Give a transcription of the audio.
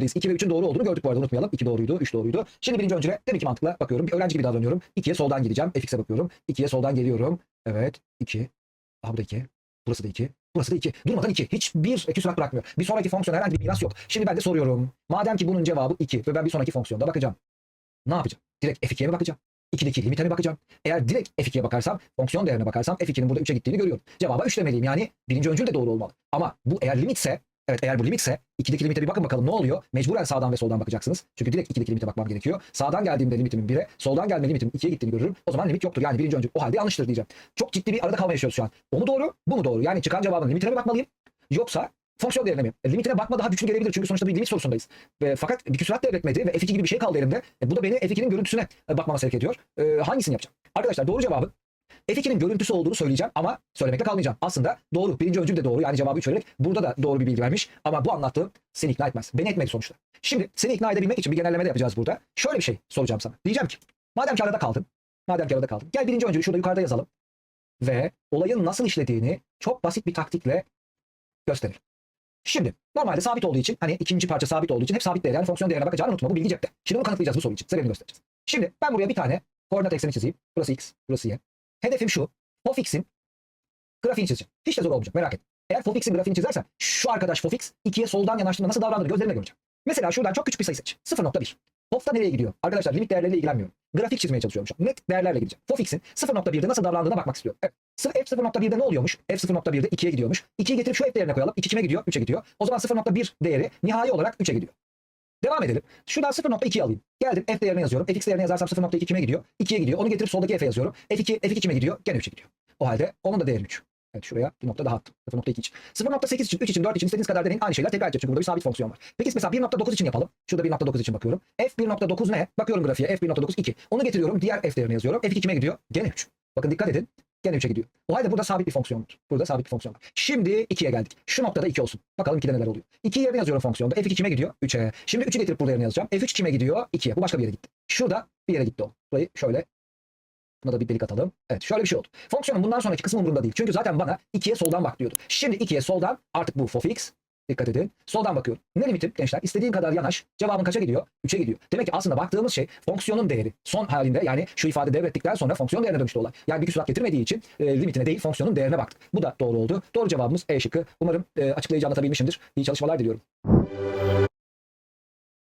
köprüdeyiz. 2 ve 3'ün doğru olduğunu gördük bu arada unutmayalım. 2 doğruydu, 3 doğruydu. Şimdi birinci öncüle demek ki mantıkla bakıyorum. Bir öğrenci gibi davranıyorum. 2'ye soldan gideceğim. fx'e bakıyorum. 2'ye soldan geliyorum. Evet 2. Aha bu da 2. Burası da 2. Burası da 2. Durmadan 2. Hiçbir küsurat bırakmıyor. Bir sonraki fonksiyon herhangi bir miras yok. Şimdi ben de soruyorum. Madem ki bunun cevabı 2 ve ben bir sonraki fonksiyonda bakacağım. Ne yapacağım? Direkt f2'ye mi bakacağım? 2'deki limite mi bakacağım? Eğer direkt f2'ye bakarsam, fonksiyon değerine bakarsam f2'nin burada 3'e gittiğini görüyorum. Cevaba 3 demeliyim. Yani birinci öncül de doğru olmalı. Ama bu eğer limitse, evet eğer bu limitse 2'deki limite bir bakın bakalım ne oluyor? Mecburen sağdan ve soldan bakacaksınız. Çünkü direkt 2'deki limite bakmam gerekiyor. Sağdan geldiğimde limitimin 1'e, soldan gelme limitimin 2'ye gittiğini görürüm. O zaman limit yoktur. Yani birinci öncül o halde yanlıştır diyeceğim. Çok ciddi bir arada kalma yaşıyoruz şu an. O mu doğru, bu mu doğru? Yani çıkan cevabın limitine mi bakmalıyım? Yoksa fonksiyon değerine mi? E, limitine bakma daha güçlü gelebilir çünkü sonuçta bir limit sorusundayız. Ve, fakat bir küsurat devretmedi ve F2 gibi bir şey kaldı elimde. E, bu da beni F2'nin görüntüsüne e, bakmama sevk ediyor. E, hangisini yapacağım? Arkadaşlar doğru cevabı F2'nin görüntüsü olduğunu söyleyeceğim ama söylemekte kalmayacağım. Aslında doğru. Birinci öncül de doğru. Yani cevabı 3 vererek burada da doğru bir bilgi vermiş. Ama bu anlattığım seni ikna etmez. Beni etmedi sonuçta. Şimdi seni ikna edebilmek için bir genelleme de yapacağız burada. Şöyle bir şey soracağım sana. Diyeceğim ki madem ki arada kaldın. Madem ki arada kaldın. Gel birinci öncülü şurada yukarıda yazalım. Ve olayın nasıl işlediğini çok basit bir taktikle gösterelim. Şimdi normalde sabit olduğu için hani ikinci parça sabit olduğu için hep sabit değer yani fonksiyon değerine bakacağını unutma. Bu bilgi cepte. Şimdi bunu kanıtlayacağız bu soru için. Sebebini göstereceğiz. Şimdi ben buraya bir tane koordinat ekseni çizeyim. Burası x, burası y. Hedefim şu. Fofx'in grafiğini çizeceğim. Hiç de zor olmayacak merak etme. Eğer Fofx'in grafiğini çizersem şu arkadaş Fofx 2'ye soldan yanaştığında nasıl davrandığını gözlerimle göreceğim. Mesela şuradan çok küçük bir sayı seç. 0.1. Fof'ta nereye gidiyor? Arkadaşlar limit değerleriyle ilgilenmiyorum. Grafik çizmeye çalışıyorum şu an. Net değerlerle gideceğim. Fofx'in 0.1'de nasıl davrandığına bakmak istiyorum. Evet. Sıfır- F 0.1'de ne oluyormuş? F 0.1'de 2'ye gidiyormuş. 2'yi getirip şu F değerine koyalım. 2 kime gidiyor? 3'e gidiyor. O zaman 0.1 değeri nihai olarak 3'e gidiyor. Devam edelim. Şuradan 0.2'yi alayım. Geldim F değerini yazıyorum. Fx değerini yazarsam 0.2 kime gidiyor? 2'ye gidiyor. Onu getirip soldaki F'e yazıyorum. F2, F2 kime gidiyor? Gene 3'e gidiyor. O halde onun da değeri 3. Evet şuraya bir nokta daha attım. 0.2 için. 0.8 için, 3 için, 4 için istediğiniz kadar deneyin. Aynı şeyler tekrar edeceğiz. Çünkü burada bir sabit fonksiyon var. Peki mesela 1.9 için yapalım. Şurada 1.9 için bakıyorum. F 1.9 ne? Bakıyorum grafiğe. F 1.9 2. Onu getiriyorum. Diğer F değerini yazıyorum. F2 kime gidiyor? Gene 3. Bakın dikkat edin. Gene 3'e gidiyor. O halde burada sabit bir fonksiyon var. Burada sabit bir fonksiyon var. Şimdi 2'ye geldik. Şu noktada 2 olsun. Bakalım 2'de neler oluyor. 2 yerine yazıyorum fonksiyonda. F2 kime gidiyor? 3'e. Şimdi 3'ü getirip burada yerine yazacağım. F3 kime gidiyor? 2'ye. Bu başka bir yere gitti. Şurada bir yere gitti o. Burayı şöyle Buna da bir delik atalım. Evet şöyle bir şey oldu. Fonksiyonun bundan sonraki kısmı umurumda değil. Çünkü zaten bana 2'ye soldan bak diyordu. Şimdi 2'ye soldan artık bu fofx. Dikkat edin. Soldan bakıyorum. Ne limitim gençler? İstediğin kadar yanaş. Cevabın kaça gidiyor? 3'e gidiyor. Demek ki aslında baktığımız şey fonksiyonun değeri. Son halinde yani şu ifade devrettikten sonra fonksiyon değerine dönüştü olay. Yani bir küsurat getirmediği için e, limitine değil fonksiyonun değerine baktık. Bu da doğru oldu. Doğru cevabımız E şıkkı. Umarım e, açıklayıcı anlatabilmişimdir. İyi çalışmalar diliyorum.